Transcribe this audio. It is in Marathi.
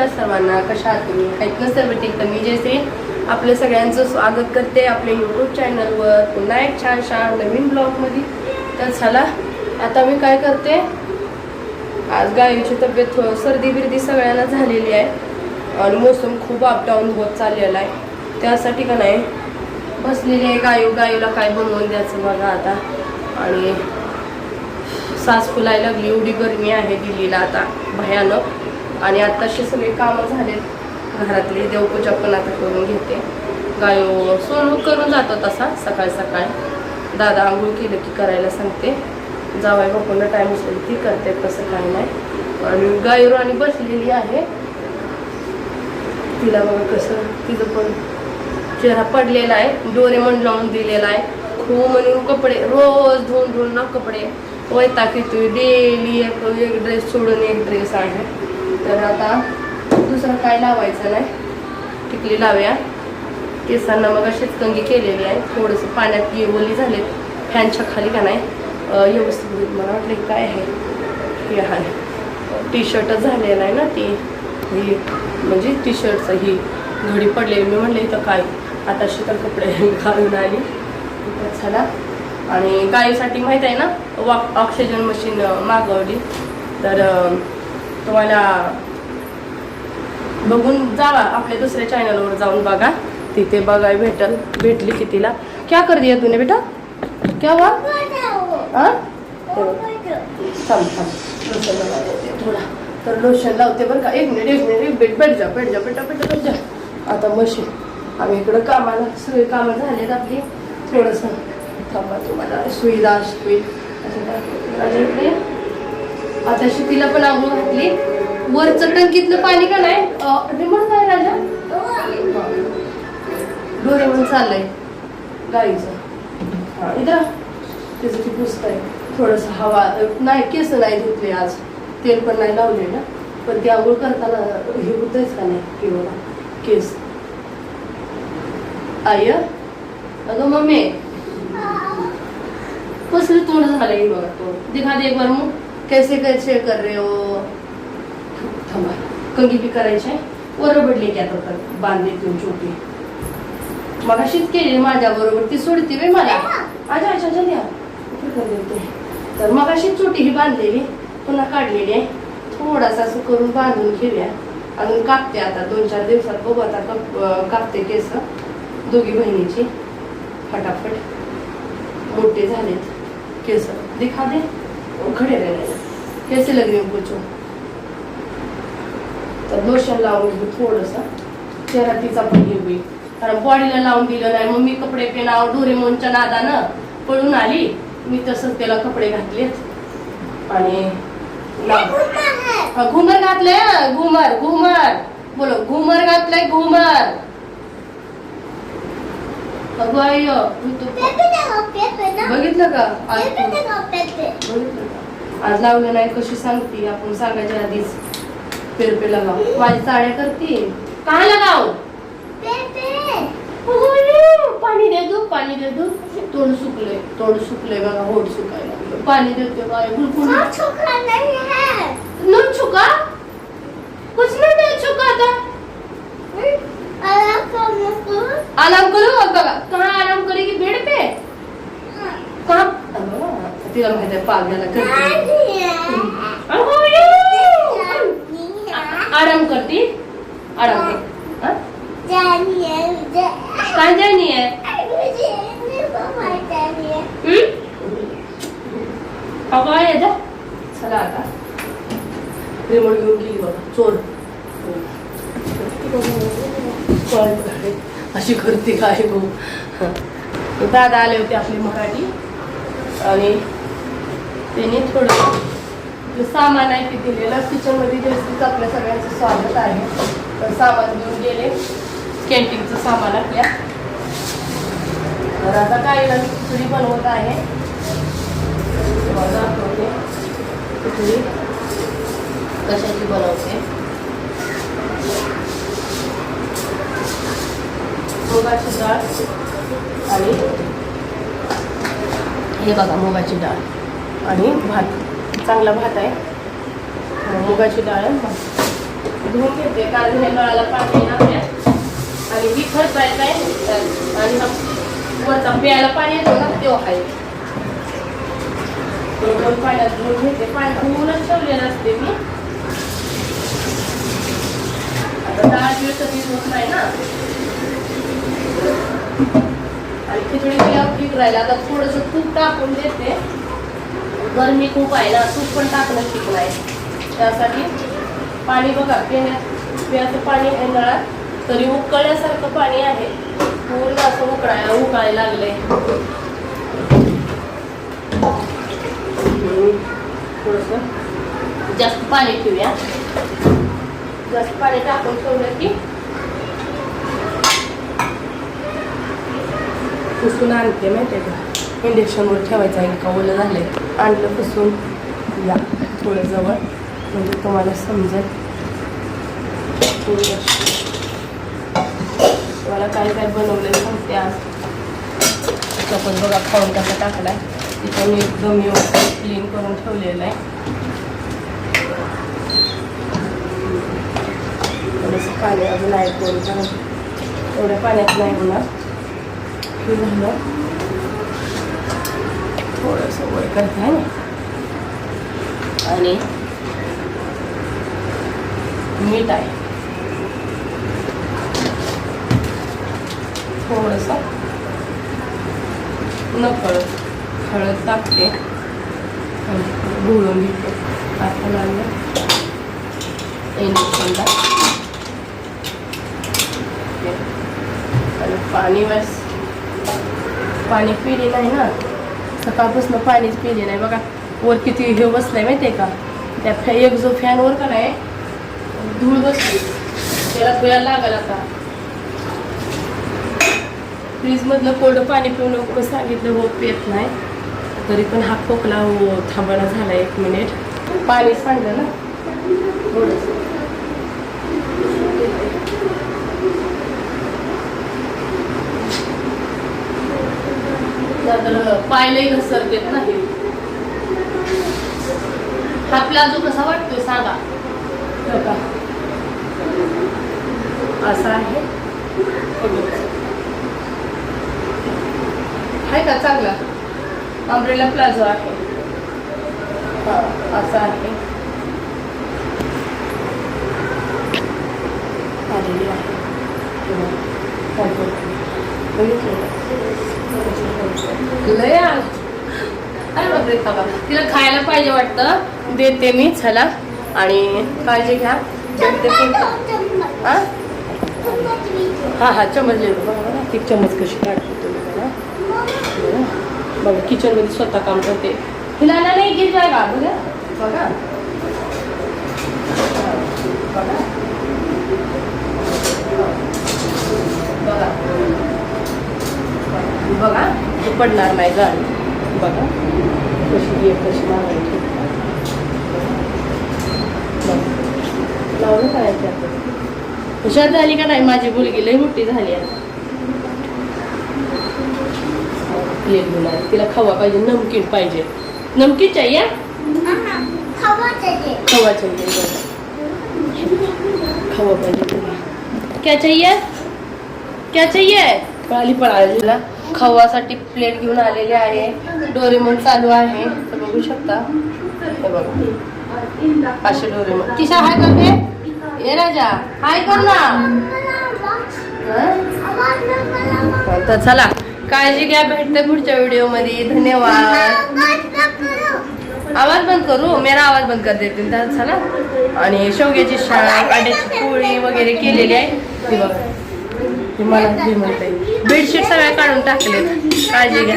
नमस्कार सर्वांना कशा आहात तुम्ही? ऐकलं ना सर्व ठीक तर मी जयश्री आपलं सगळ्यांचं स्वागत करते आपल्या यूट्यूब चॅनलवर पुन्हा एक छान छान नवीन ब्लॉगमध्ये तर चला आता मी काय करते? आज गायीची तब्येत थोडं सर्दी बिर्दी सगळ्यांना झालेली आहे. आणि मोसम खूप अपडाऊन होत चाललेला आहे. त्यासाठी का नाही बसलेली आहे गायू. गायूला काय बनवून द्यायचं बघा आता. आणि सास फुलायला लागली. एवढी गरमी आहे दिल्लीला आता. भयानक. आणि आत्ताशी सगळी कामं झालेत. घरातली देवपूजा पण आता करून घेते. गायो सोनू करून जातो तसा सकाळ सकाळी. दादा आंघोळ केलं की करायला सांगते. जावाय बापूंना टाईम असेल ती करते तसं काही नाही. आणि गायरू आणि बसलेली आहे. तिला बघा कसं तिचं पण चेहरा पडलेला आहे. डोरेमॉन लावून दिलेला आहे. खूप म्हणून कपडे रोज धुवून धुवून ना कपडे. वैताग येतोय. डेली एक एक ड्रेस सोडून एक ड्रेस आहे. तर आता दुसरं काय लावायचं नाही? टिकली लावूया. केसांना मग अशीच कंगी केलेली आहे. थोडंसं पाण्यात ये ओली झालेत. फॅनच्या खाली का नाही? व्यवस्थित मला वाटलं. काय आहे? हे आहे. टी शर्टच झालेलं आहे ना ती. ही म्हणजे टी शर्टचं ही घडी पडलेली. मी म्हणले इथं काय? आता शीतल कपडे घालून आली. झाला आणि गायीसाठी माहीत आहे ना वा ऑक्सिजन मशीन मागवली. तर तुम्हाला बघून जावा आपल्या दुसऱ्या चॅनलवर जाऊन बघा. तिथे बघाय भेटल भेटली की तिला. क्या कर दिया तूने बेटा? क्या हुआ? हो. थांब थांब. लोशन थोडा. तर लोशन लावते बरं का. एक मिनिट एक मिनिट बेट बैठ जा बैठ जा बेटा बेटा बैठ जा. आता मशीन. आम्ही इकडं कामाला सगळे कामं झालेत आपली. थोडंसं थांबा तुम्हाला. सुविधा होईल असं काय आता शितीला पण आंघोळ घातली. वरचं टंकीतलं पाणी का नाही? रिमोट काय राजा? डोरे म्हणून चाललंय. गाईचं. इथं त्याचं ती पुसत आहे थोडंसं हवा नाही केस नाही धुतले आज. तेल पण नाही लावले ना. पण ते आंघोळ करताना हे होतच का नाही? किंवा केस. आय अगं मम्मी. कसलं तोंड झालंय बघा तोंड दिखा दे एक बार कैसे कैसे कर रहे हो? थांबा कंगी बी करायचे वर बडली की आता तर बांधली तुम्ही छोटी मग अशीच केली माझ्या बरोबर ती सोडती वे मला. अच्छा अच्छा जल्दी आ. तर मग अशी छोटी ही बांधलेली पुन्हा काढलेली आहे. थोडासा असं करून बांधून घेऊया अजून कापते आता दोन चार दिवसात बघू आता कप कापते केस. दोघी बहिणीची. फटाफट. मोठे झालेत केस. दिखा दे खडे राहिले. कैसे लग रही हो पूछो तर लोशन लावून घेऊ थोडंसं. चेहरा तिचा पण होईल. कारण बॉडीला लावून दिलं नाही. मग मी कपडे पेनाव डोरेमोनच्या नादानं पळून आली. मी तसंच त्याला कपडे घातलेत आणि घुमर घातलंय घुमर घुमर. बोलो घुमर घातलंय घुमर. बघितलं का? बघितलं का? आज लावलं नाही कशी सांगते? आपण सांगायच्या आधीच पेर पे लगाव माझी चाळ्या करते. का लगाव पाणी दे दू पाणी दे दू तोंड सुकले तोंड सुकले बघा होट सुकायला लागलं. पाणी देते काय बिलकुल न छुका कुछ नहीं दे छुका था आराम करो अब बघा कहाँ आराम करेगी बेड पे कहाँ अगं, तिला माहिती आहे पागल्याला करते. आराम करती. आराम कर. हा? काय जाणी आहे? अगं आहे जा चला आता. रिमोट घेऊन गेली बघा चोर. अशी करते काय गो? दादा आले होते आपले मराठी. आणि त्याने थोडं जे सामान आहे ते दिलेलं. किचनमध्ये जास्तीच आपल्या सगळ्यांचं स्वागत आहे. तर सामान घेऊन गेले. कॅन्टीनचं सामान आपल्या. तर आता काय मी खिचडी बनवत आहे. दाखवते खिचडी कशाची बनवते? मुगाची डाळ आणि हे बघा मुगाची डाळ. आणि भात. चांगला भात आहे. मुगाची डाळ आहे. भात धुवून घेते कारण हे नळाला पाणी आहे. आणि ही खर्च आहे. काय आणि वरचा प्यायला पाणी येतो ना तो आहे दोन पाण्यात धुवून घेते. पाणी धुवूनच ठेवलेलं असते मी. आता दहा दिवस कधी होत नाही ना. आणि खिचडी पिया ठीक राहील. आता थोडस तूप टाकून देते. गरमी खूप आहे ना तूप पण टाकणं ठीक नाही त्यासाठी पाणी बघा पिण्यात पिण्याचं पाणी आहे नळात. तरी उकळल्यासारखं पाणी आहे. पूर्ण असं उकळायला उकळायला लागलंय. थोडंसं जास्त पाणी ठेवूया जास्त पाणी टाकून ठेवलं की पुसून आणते माहिती आहे का इंडक्शनवर ठेवायचं आहे का ओलं झालंय. आणलं पुसून. या थोडं जवळ. म्हणजे तुम्हाला समजेल. मला काय काय बनवलं सांगते आज. आपण बघा खाऊन कसा आहे तिथं मी एकदम व्यवस्थित क्लीन करून ठेवलेलं आहे. थोडंसं पाणी अजून आहे करून कारण एवढ्या पाण्यात नाही होणार. हे झालं. थोडंसं वर करते आहे ना आणि मीठ आहे. थोडंसं नकळत हळद टाकते. आणि गुळून घेते. आता लागलं इंडक्शनला आणि पाणी बस. पाणी पिले नाही ना? सकाळपासून पाणीच पिले नाही. बघा वर किती हे बसलंय माहिती आहे का? त्या फॅ एक जो फॅनवर का नाही धूळ बसली. त्याला पिळायला लागल आता फ्रीजमधलं कोरडं पाणी पिऊ नको सांगितलं हो पित नाही. तरी पण हा खोकला हो थांबणा झाला एक मिनिट. पाणी सांडलं ना? थोडंसं तर पायलाही घसरतेत नाही. हा प्लाझो कसा वाटतोय सांगा हो असा आहे. आहे का चांगला? अम्ब्रेला प्लाझो आहे. असा आहे. आलेली आहे. बघितलं? लय आलं. अरे बापरे बाबा तिला खायला पाहिजे वाटतं. देते मी चला. आणि काळजी घ्या. हा हा चमच बघा ती चमच कशी काढते तुम्ही बघा. बघा. बघा किचनमध्ये स्वतः काम करते. हिला ना नाही घेत जाय का बघा बघा बघा बघा ते पडणार नाही गाण बघा कशी ये कशी लावायची लावलं करायचं आता हुशार झाली का नाही? माझी मुलगी लई मोठी झाली आहे. तिला खवा पाहिजे नमकीन पाहिजे. नमकीन चाहिए खवा चाहिए खवा पाहिजे क्या चाहिए क्या चाहिए पळाली पळालीला खवासाठी प्लेट घेऊन आलेली आहे. डोरेमोन चालू आहे. तर बघू शकता. हे बघा. असे डोरेमोन किशा हाय करते ये राजा हाय कर ना. तर चला काळजी घ्या भेटते पुढच्या व्हिडिओमध्ये. धन्यवाद. आवाज बंद करू? मेरा आवाज बंद कर देते. चला. आणि शेवग्याची शाळ अंड्याची पोळी वगैरे केलेली आहे. ती बघा. तुम्हाला बेडशीट सगळ्या काढून टाकलेत. काळजी घ्या.